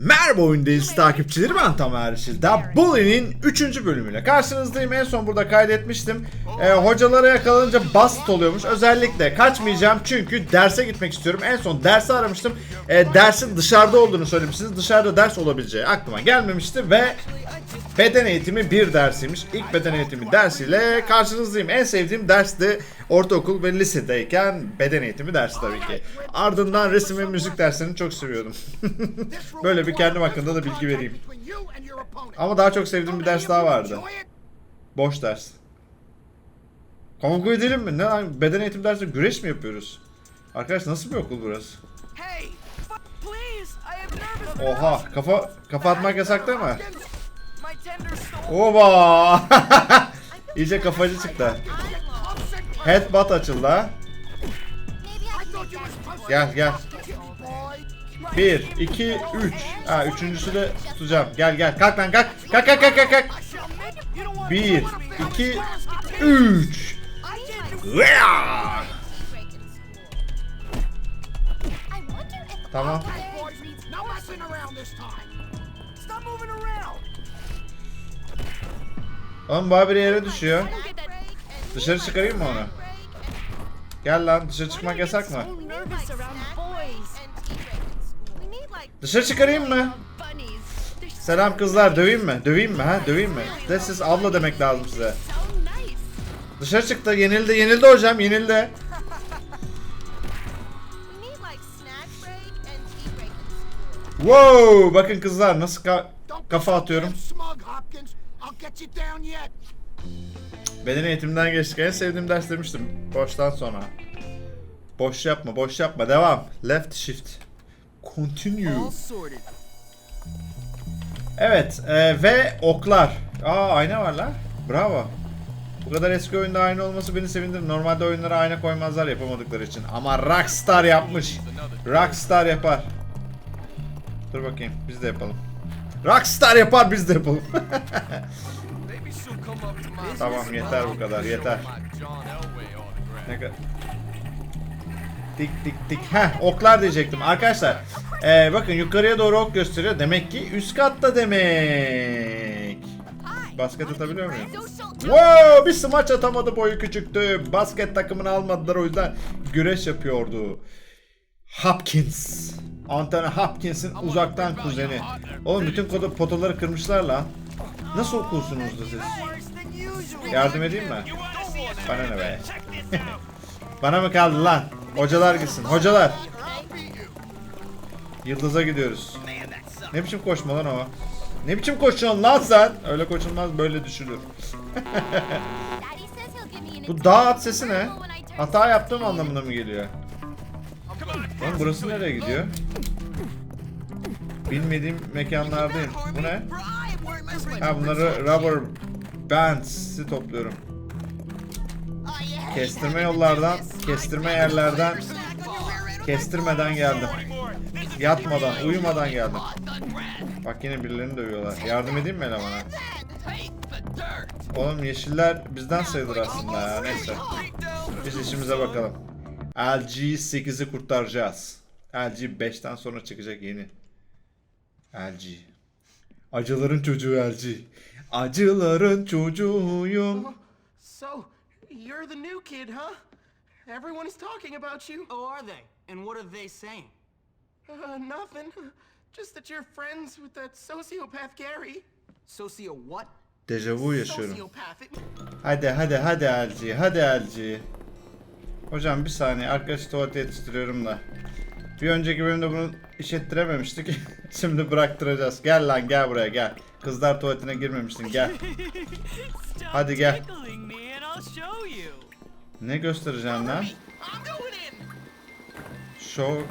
Merhaba oyundayız takipçileri ben Tamer Yeşil'de Bully'nin 3. bölümüyle karşınızdayım. En son burada kaydetmiştim. Ee, hocalara yakalanınca basit oluyormuş. Özellikle kaçmayacağım çünkü derse gitmek istiyorum. En son dersi aramıştım. Ee, dersin dışarıda olduğunu söylemişsiniz. Dışarıda ders olabileceği aklıma gelmemişti ve beden eğitimi bir dersiymiş. İlk beden eğitimi dersiyle karşınızdayım. En sevdiğim dersti ortaokul ve lisedeyken beden eğitimi dersi tabii ki. Ardından resim ve müzik derslerini çok seviyordum. Böyle bir kendim hakkında da bilgi vereyim. Ama daha çok sevdiğim bir ders daha vardı. Boş ders. Kavga edelim mi? Ne? Beden eğitim dersi güreş mi yapıyoruz? Arkadaş nasıl bir okul burası? Oha kafa kafa atmak yasak değil mi? Oba! İyice kafacı çıktı. Headbutt açıldı. Gel gel. 1, 2, 3. Ha üçüncüsü de tutacağım. Gel gel. Kalk lan kalk. Kalk kalk kalk kalk. kalk. 1, 2, 3. Tamam. Oğlum haberi yere düşüyor. Dışarı çıkarayım mı onu? Gel lan dışarı çıkmak yasak mı? Dışarı çıkarayım mı? Selam kızlar döveyim mi? Döveyim mi ha? Döveyim mi? De siz abla demek lazım size. Dışarı çıktı. Yenildi. Yenildi hocam. Yenildi. Wow! Bakın kızlar nasıl ka- kafa atıyorum. Beden eğitiminden geçtik. En sevdiğim ders demiştim. Boştan sonra. Boş yapma, boş yapma. Devam. Left shift. Continue. Evet e, ve oklar. Aa ayna var lan. Bravo. Bu kadar eski oyunda ayna olması beni sevindirir. Normalde oyunlara ayna koymazlar yapamadıkları için. Ama Rockstar yapmış. Rockstar yapar. Dur bakayım biz de yapalım. Rockstar yapar biz de yapalım. tamam yeter bu kadar yeter. Ne kadar? Tik tik tik. Heh oklar diyecektim. Arkadaşlar ee, bakın yukarıya doğru ok gösteriyor. Demek ki üst katta demek. Basket atabiliyor muyum? Wow bir smaç atamadı boyu küçüktü. Basket takımını almadılar o yüzden güreş yapıyordu. Hopkins. Anthony Hopkins'in uzaktan kuzeni. Oğlum bütün kodu potaları kırmışlar lan. Nasıl okursunuz da siz? Yardım edeyim mi? Bana ne be? Bana mı kaldı lan? Hocalar gitsin. Hocalar. Yıldız'a gidiyoruz. Ne biçim koşma lan o? Ne biçim koşuyorsun lan sen? Öyle koşulmaz böyle düşülür. Bu dağ at sesi ne? Hata yaptığım anlamına mı geliyor? Oğlum burası nereye gidiyor? Bilmediğim mekanlardayım. Bu ne? Ha bunları rubber bands'i topluyorum. Kestirme yollardan, kestirme yerlerden kestirmeden geldim. Yatmadan, uyumadan geldim. Bak yine birilerini dövüyorlar. Yardım edeyim mi elemana? Oğlum yeşiller bizden sayılır aslında ya. Neyse. Biz işimize bakalım. LG 8'i kurtaracağız. LG 5'ten sonra çıkacak yeni. LG. Acıların çocuğu LG. Acıların çocuğuyum. So, you're the new kid, huh? Everyone is talking about you. Oh, are they? And what are they saying? Uh, nothing. Just that you're friends with that sociopath Gary. Socio what? Dejavu yaşıyorum. Hadi hadi hadi LG. Hadi LG. Hocam bir saniye arkadaş tuvalete yetiştiriyorum da. Bir önceki bölümde bunu iş ettirememiştik. Şimdi bıraktıracağız. Gel lan gel buraya gel. Kızlar tuvaletine girmemiştin gel. Hadi gel. Ne göstereceğim lan? Show.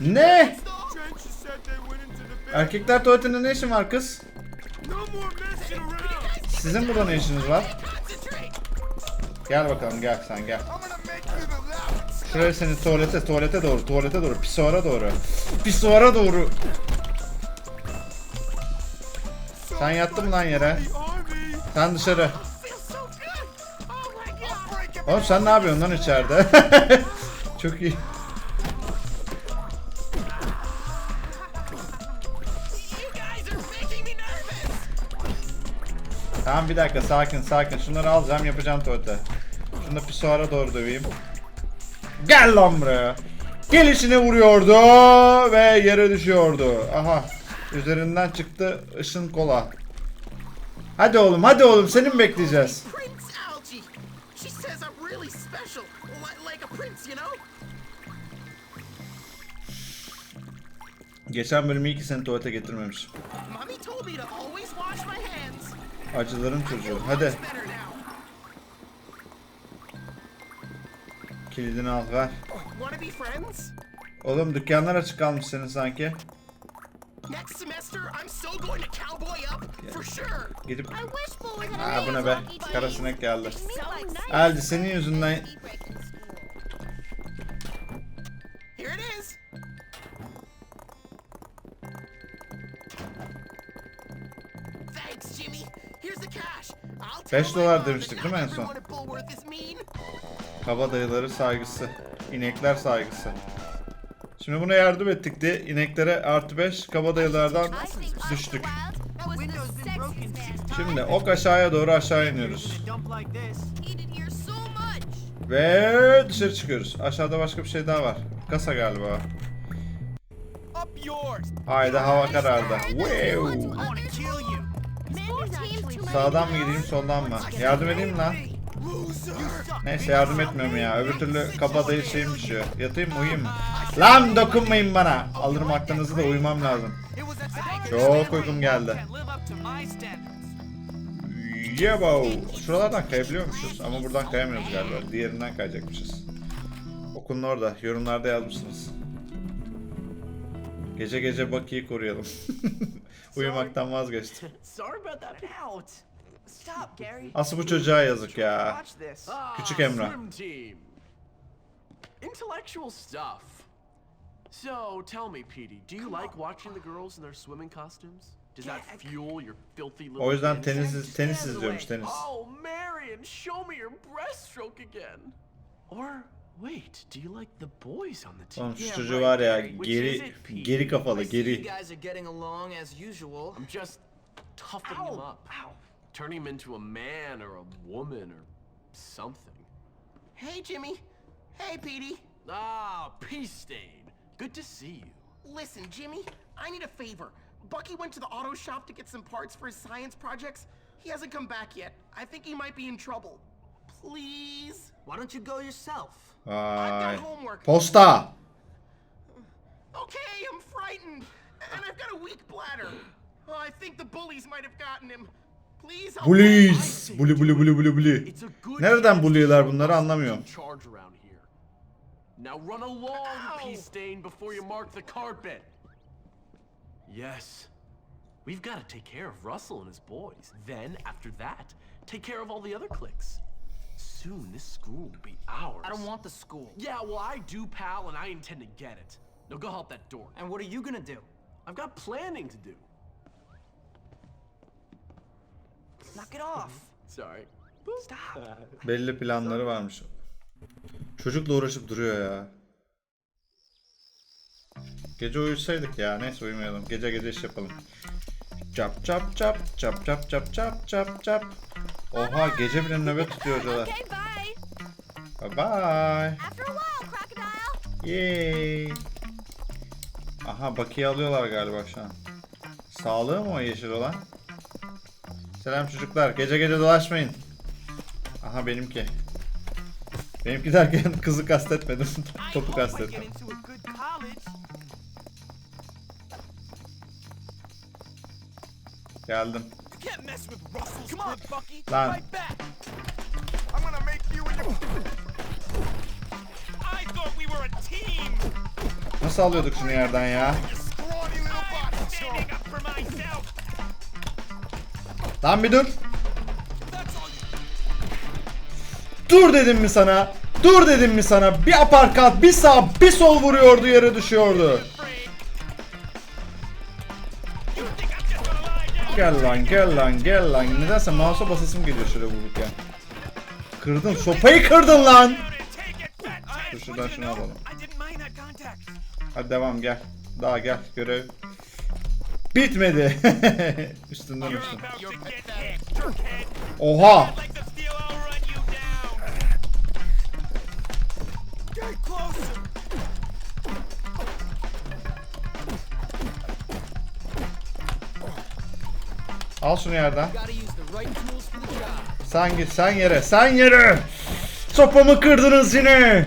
Ne? Erkekler tuvaletinde ne işin var kız? Sizin burada ne işiniz var? Gel bakalım gel sen gel. Şuraya seni tuvalete, tuvalete doğru, tuvalete doğru, pisuara doğru. Pisuara doğru. Sen yattın mı lan yere? Sen dışarı. Oğlum sen ne yapıyorsun lan içeride? Çok iyi. Tamam bir dakika sakin sakin. Şunları alacağım yapacağım tuvalete. Şunu da pisuara doğru döveyim. Gel lan buraya. Gelişine vuruyordu ve yere düşüyordu. Aha. Üzerinden çıktı ışın kola. Hadi oğlum hadi oğlum seni mi bekleyeceğiz? Geçen bölümü iyi ki seni tuvalete getirmemiş. Acıların çocuğu. Hadi kilidini al ver. Oğlum dükkanlar açık kalmış senin sanki. Next semester, I'm so going to cowboy up for sure. Gidip... Ha bu ne be? Kara sinek geldi. Eldi senin yüzünden 5 dolar demiştik değil mi en son? Kaba dayıları saygısı. İnekler saygısı. Şimdi buna yardım ettik diye ineklere artı 5 kaba dayılardan düştük. Şimdi ok aşağıya doğru aşağı iniyoruz. Ve dışarı çıkıyoruz. Aşağıda başka bir şey daha var. Kasa galiba. Haydi hava karardı. Wow. Sağdan mı gideyim soldan mı? Yardım edeyim mi lan? Neyse yardım etmiyorum ya. Öbür türlü kabadayı şeyim düşüyor. Yatayım mı uyuyayım mı? Lan dokunmayın bana. Alırım aklınızı da uyumam lazım. Çok uykum geldi. Yebo. Şuralardan kayabiliyormuşuz ama buradan kayamıyoruz galiba. Diğerinden kayacakmışız. Okulun orada. Yorumlarda yazmışsınız. Gece gece Bucky'yi koruyalım. Uyumaktan vazgeçtim. Asıl bu çocuğa yazık ya. This. Küçük Emrah. Intellectual stuff. So, tell me, Petey, do you like watching the girls in their swimming costumes? Does that fuel your filthy little O yüzden tenis tenis izliyormuş tenis. Oh, Marion, show me your breaststroke again. Or wait, do you like the boys on the team? Oğlum şu Yeah, çocuğu right, var ya Which is geri it, Pete? geri kafalı I see you geri. guys are getting along as usual. I'm just toughening him up, turning him into a man or a woman or something. Hey, Jimmy. Hey, Petey. Ah, peace stain. Good to see you. Listen, Jimmy, I need a favor. Bucky went to the auto shop to get some parts for his science projects. He hasn't come back yet. I think he might be in trouble. Please? Why don't you go yourself? Vay. I've got homework. Posta. Okay, I'm frightened. And I've got a weak bladder. Oh, I think the bullies might have gotten him. Please help me. Bullies. Bully bully bully bully bully. It's a good Nereden chance to buluyorlar show bunları us anlamıyorum. charge around here. Now run along, Ow. peace stain, before you mark the carpet. Yes. We've got to take care of Russell and his boys. Then, after that, take care of all the other cliques. Soon, this school will be ours. I don't want the school. Yeah, well, I do, pal, and I intend to get it. Now go help that door. And what are you gonna do? I've got planning to do. Knock it off. Sorry. Stop. Belli planları varmış. Çocukla uğraşıp duruyor ya. Gece uyusaydık ya. Neyse uyumayalım. Gece gece iş yapalım. Çap çap çap çap çap çap çap çap çap. Oha gece bile nöbet tutuyor hocalar. Okay, bye. Bye bye. Yay. Aha bakiye alıyorlar galiba şu an. Sağlığı mı o yeşil olan? Selam çocuklar. Gece gece dolaşmayın. Aha benimki. Benimki derken kızı kastetmedim. Topu kastettim. Geldim. Lan. Nasıl alıyorduk şunu yerden ya? Lan bir dur. Dur dedim mi sana? Dur dedim mi sana? Bir aparkat, bir sağ, bir sol vuruyordu yere düşüyordu. Gel lan gel lan gel lan. Nedense mouse'a basasım geliyor şöyle vururken. Kırdın sopayı kırdın lan. Dur şuradan şunu alalım. Hadi devam gel. Daha gel görev. Bitmedi. Üstünden jerkhead. Oha. Al şunu yerden. Sen git sen yere sen yere. Sopamı kırdınız yine.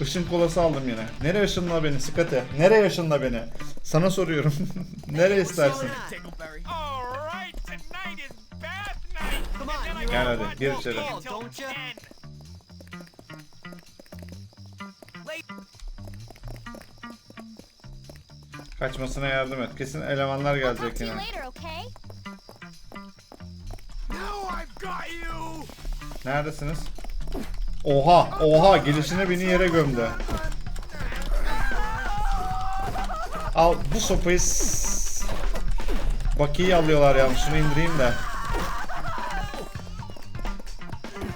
Işın kolası aldım yine. Nereye ışınla beni Skate? Nereye ışınla beni? Sana soruyorum. Nereye istersin? Tickleberry. All right, tonight Kaçmasına yardım et. Kesin elemanlar gelecek yine. Neredesiniz? Oha, oha gelişine beni yere gömdü. Al bu sopayı Bakiyi alıyorlar ya. Şunu indireyim de.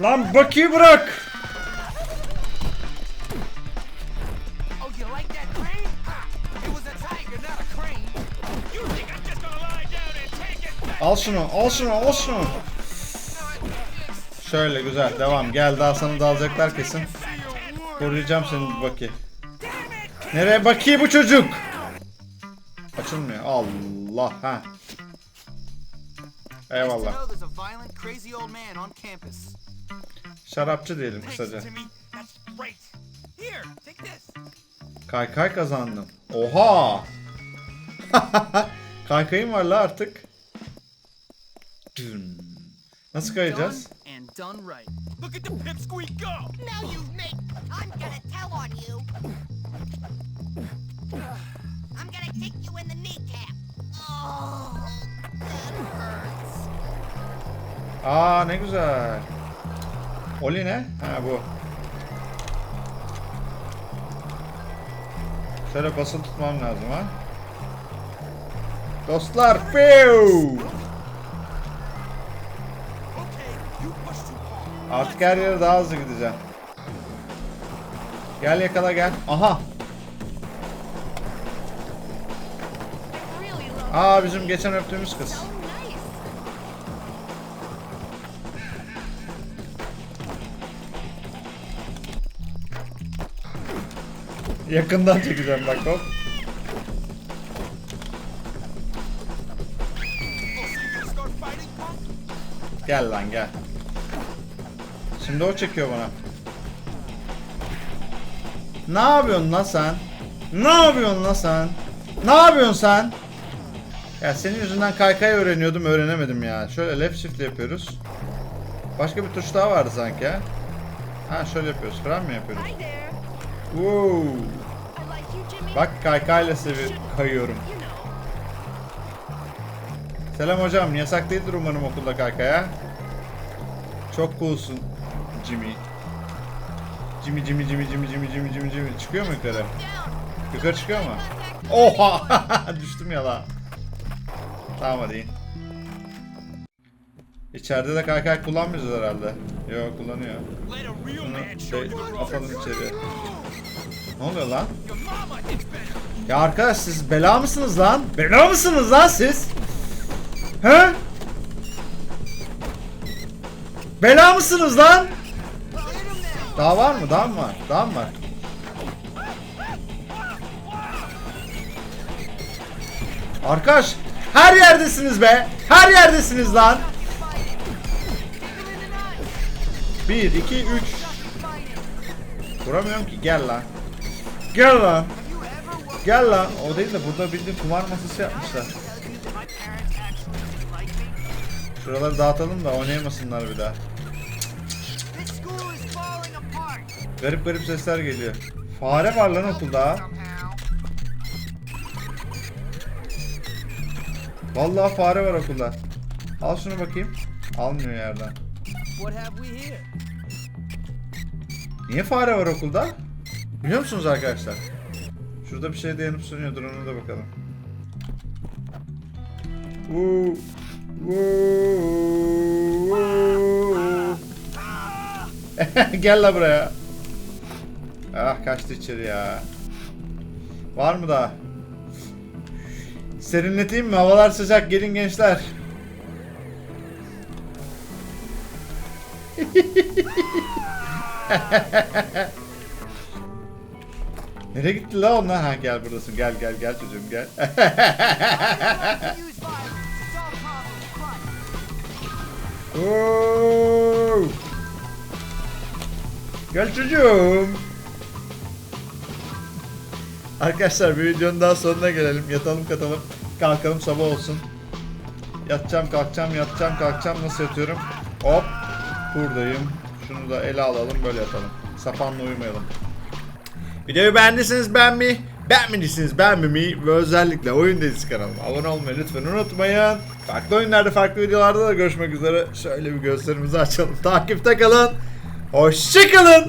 Lan Bakiyi bırak. Al şunu, al şunu, al şunu. Şöyle güzel, devam. Gel daha sana dalacaklar kesin. Koruyacağım seni Baki. Nereye Baki bu çocuk? Açılmıyor. Allah ha. Eyvallah. Şarapçı diyelim kısaca. Kaykay kazandım. Oha! Kaykayım var la artık. Düm. Nasıl Done kayacağız? and done right. Look at the pipsqueak go. Now you've made. I'm gonna tell on you. I'm gonna kick you in the kneecap. Oh, that hurts. Aa ne güzel. Oli ne? Ha bu. Şöyle basılı tutmam lazım ha. Dostlar, piu! Artık her yere daha hızlı gideceğim. Gel yakala gel. Aha. Aa bizim geçen öptüğümüz kız. Yakından çekeceğim bak hop. Gel lan gel. Şimdi o çekiyor bana. Ne yapıyorsun lan sen? Ne yapıyorsun lan sen? Ne yapıyorsun sen? Ya senin yüzünden kaykay öğreniyordum öğrenemedim ya. Şöyle left shift yapıyoruz. Başka bir tuş daha vardı sanki ha. Ha şöyle yapıyoruz. Fren mi yapıyoruz? Jimmy. Bak kaykayla sevi kayıyorum. Selam hocam. Yasak değildir umarım okulda kaykaya. Çok coolsun Jimmy. Jimmy Jimmy Jimmy Jimmy Jimmy Jimmy Jimmy Jimmy çıkıyor mu yukarı? Yukarı çıkıyor mu? Oha! Düştüm ya la. Tamam hadi in. İçeride de kaykay kullanmayacağız herhalde. Yok kullanıyor. Bunu şey, atalım içeri. Ne oluyor lan? Ya arkadaş siz bela mısınız lan? Bela mısınız lan siz? He? Bela mısınız lan? Daha var mı? Daha mı var? Daha mı var? Arkadaş her yerdesiniz be. Her yerdesiniz lan. 1 2 3 Vuramıyorum ki gel lan. Gel lan. Gel lan. O değil de burada bildiğin kumar masası yapmışlar. Şuraları dağıtalım da oynayamasınlar bir daha. Garip garip sesler geliyor. Fare var lan okulda. Vallahi fare var okulda. Al şunu bakayım. Almıyor yerden. Niye fare var okulda? Biliyor musunuz arkadaşlar? Şurada bir şey de yanıp sönüyor. Dur ona da bakalım. Woo. Woo. Gel la buraya. Ah kaçtı içeri ya. Var mı daha? Serinleteyim mi? Havalar sıcak. Gelin gençler. Nereye gitti la onlar? Ha gel buradasın. Gel gel gel çocuğum gel. Gel çocuğum. Arkadaşlar bir videonun daha sonuna gelelim. Yatalım katalım. Kalkalım sabah olsun. Yatacağım kalkacağım yatacağım kalkacağım. Nasıl yatıyorum? Hop. Buradayım. Şunu da ele alalım böyle yatalım. Sapanla uyumayalım. Videoyu beğendiyseniz beğenmeyi, beğenmediyseniz beğenmemeyi ve özellikle Oyun Dizisi kanalıma abone olmayı lütfen unutmayın. Farklı oyunlarda, farklı videolarda da görüşmek üzere. Şöyle bir gözlerimizi açalım. Takipte kalın. Hoşçakalın.